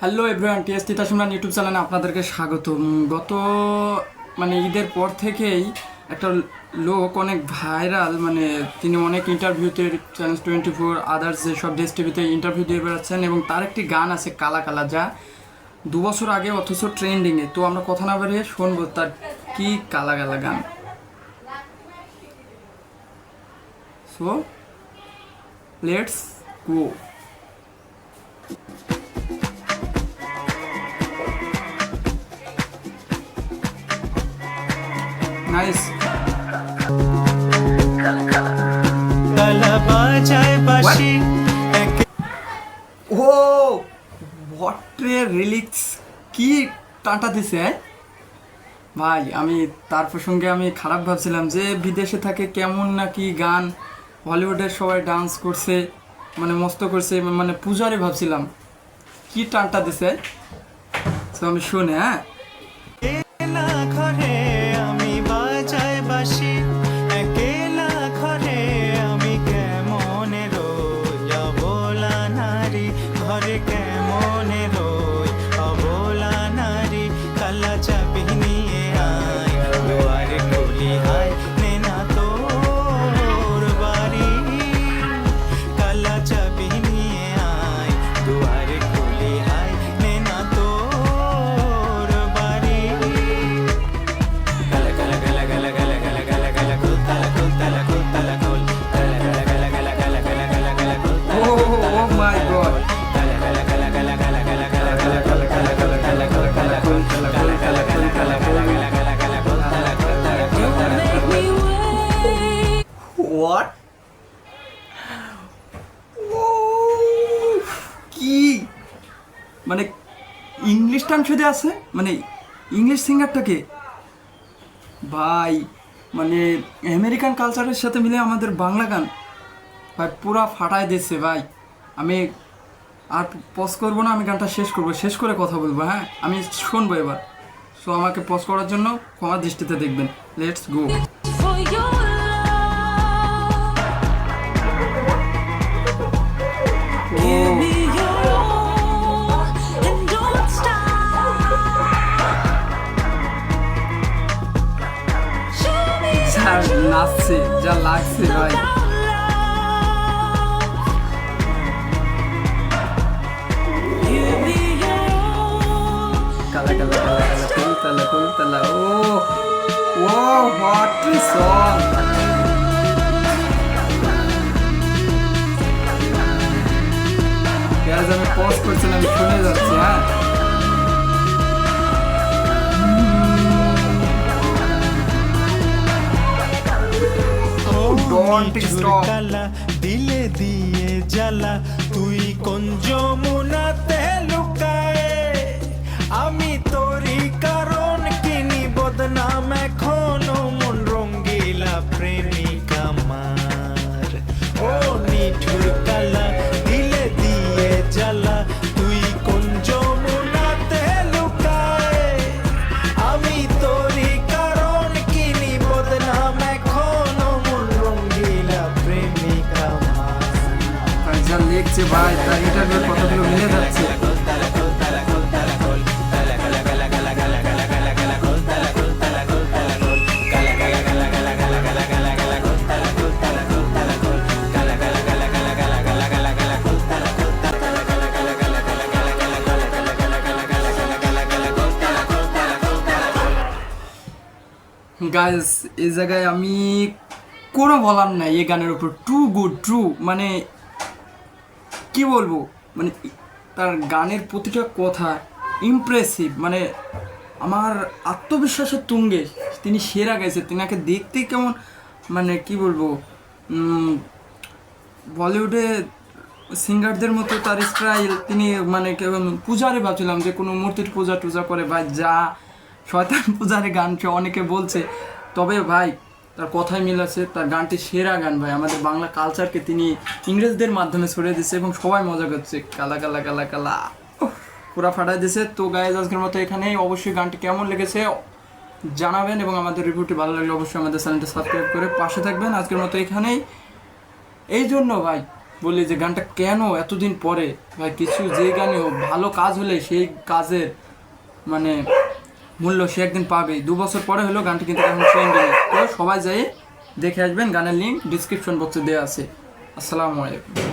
Hello everyone T S তিতা শুনলাম YouTube চ্যানেলে আপনাদেরকে স্বাগত গত মানে ঈদের পর থেকেই একটা লোক অনেক ভাইরাল মানে তিনি অনেক ইন্টারভিউতে চ্যানেল টোয়েন্টি ফোর আদার্স যেসব দেশ টিভিতে ইন্টারভিউ দিয়ে বেড়াচ্ছেন এবং তার একটি গান আছে কালা কালা, যা দু বছর আগে অথচ ট্রেন্ডিংয়ে তো আমরা কথা না বাড়িয়ে শুনব তার কি কালা কালা গান। সো লেটস গো নাইস ও বট্রে রিলিক্স কি টাটা দিছে হ্যাঁ? ভাই, আমি তার প্রসঙ্গে আমি খারাপ ভাবছিলাম যে বিদেশে থাকে কেমন নাকি গান? হলিউডের সবাই ডান্স করছে মানে মস্ত করছে মানে পূজারে ভাবছিলাম। কি টানটা দিছে? তো আমি শুনে হ্যাঁ? আমি বাজায় একেলা ঘরে কি? মানে ইংলিশ টান শুধু আছে? মানে ইংলিশ সিঙ্গারটাকে ভাই মানে আমেরিকান কালচারের সাথে মিলে আমাদের বাংলা গান ভাই পুরা ফাটায় দিচ্ছে ভাই। আমি আর পজ করব না, আমি গানটা শেষ করব। শেষ করে কথা বলব হ্যাঁ? আমি শুনব এবার। সো আমাকে পজ করার জন্য ক্ষমা দৃষ্টিতে দেখবেন। লেটস গো me যা যা লাগছে ভাই। কালা কালা কালা কালা কুল তালা ও ও হোয়াট কালা দিলে দিয়ে জ্বালা তুই কোন লিখছে ভাই তার ইন্টারভিউ কথাগুলো মিলে যাচ্ছে। গাইস এই জায়গায় আমি কোনো বলার নাই, এই গানের উপর। টু গুড ট্রু মানে কি বলব? মানে তার গানের প্রতিটা কথা ইমপ্রেসিভ মানে আমার আত্মবিশ্বাসের তুঙ্গে। তিনি সেরা গেছে তিনাকে দেখতে কেমন মানে কি বলব বলিউডে সিঙ্গারদের মতো তার স্টাইল তিনি মানে কেমন পূজারে ভাবছিলাম যে কোনো মূর্তির পূজা টুজা করে বা যা, শয়তান পূজারে গানকে অনেকে বলছে। তবে ভাই তার কথাই মিল আছে, তার গানটি সেরা গান ভাই। আমাদের বাংলা কালচারকে তিনি ইংরেজদের মাধ্যমে ছড়িয়ে দিচ্ছে এবং সবাই মজা করছে। কালা কালা কালা কালা। পুরা ফাটাই দিছে তো গায়ে আজকের মতো এখানেই। অবশ্যই গানটি কেমন লেগেছে জানাবেন এবং আমাদের রিভিউটি ভালো লাগলে অবশ্যই আমাদের চ্যানেলটি সাবস্ক্রাইব করে পাশে থাকবেন। আজকের মতো এখানেই। এই জন্য ভাই, বলি যে গানটা কেন এতদিন পরে? ভাই, কিছু যে গানই হোক, ভালো কাজ হলে সেই কাজের মানে মূল্য সে একদিন পাবে। দু বছর পরে হলো গানটি কিন্তু এখন ট্রেন্ডিং তো সবাই যাই দেখে আসবেন, গানের লিঙ্ক ডিসক্রিপশন বক্সে দেওয়া আছে। আসসালামু আলাইকুম।